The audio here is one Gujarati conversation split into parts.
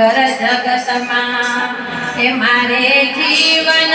અગર જગતમાં એ મારે જીવન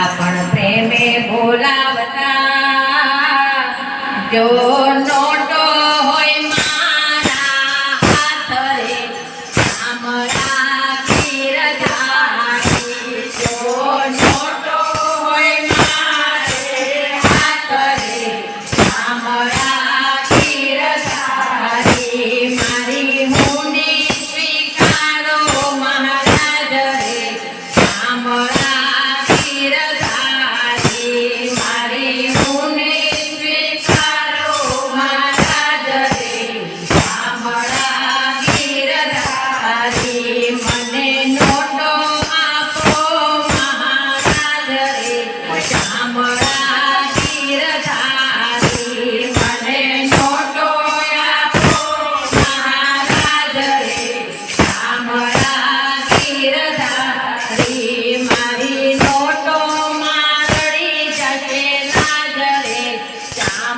પિતા પણ પ્રેમે બોલાવતા. જો નોટો હોય મારા હાથ રે સામળા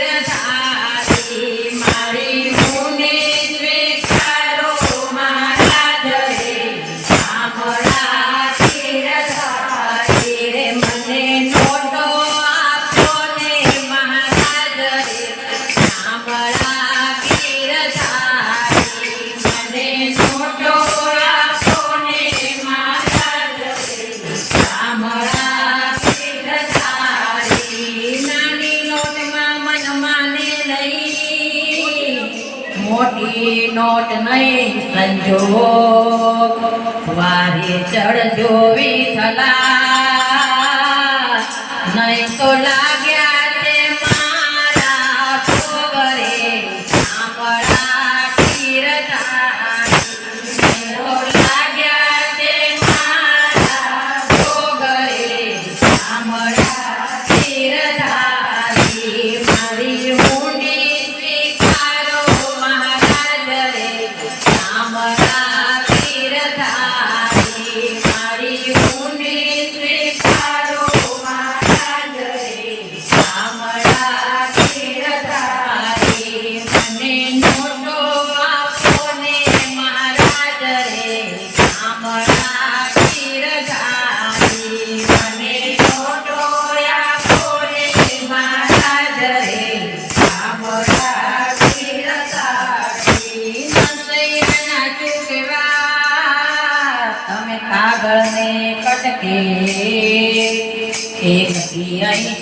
era નોટ નહીં સંજો વારે ચડ જોવી થલા નહીં તો લાગે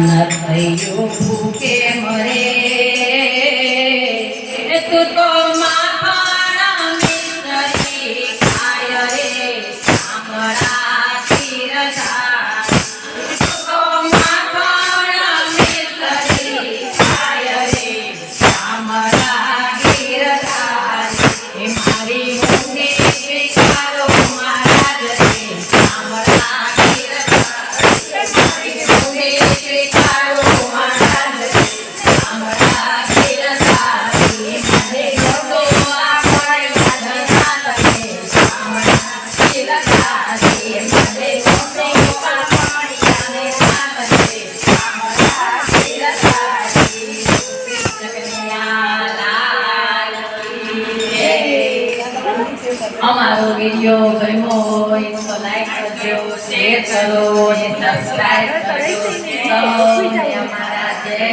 ભયો ભૂખે મરે તું તો અમારો વીડિયો ગમ્યો હોય તો લાઈક કરજો શેર કરો અને સબસ્ક્રાઇબ કરજો. અમારા જય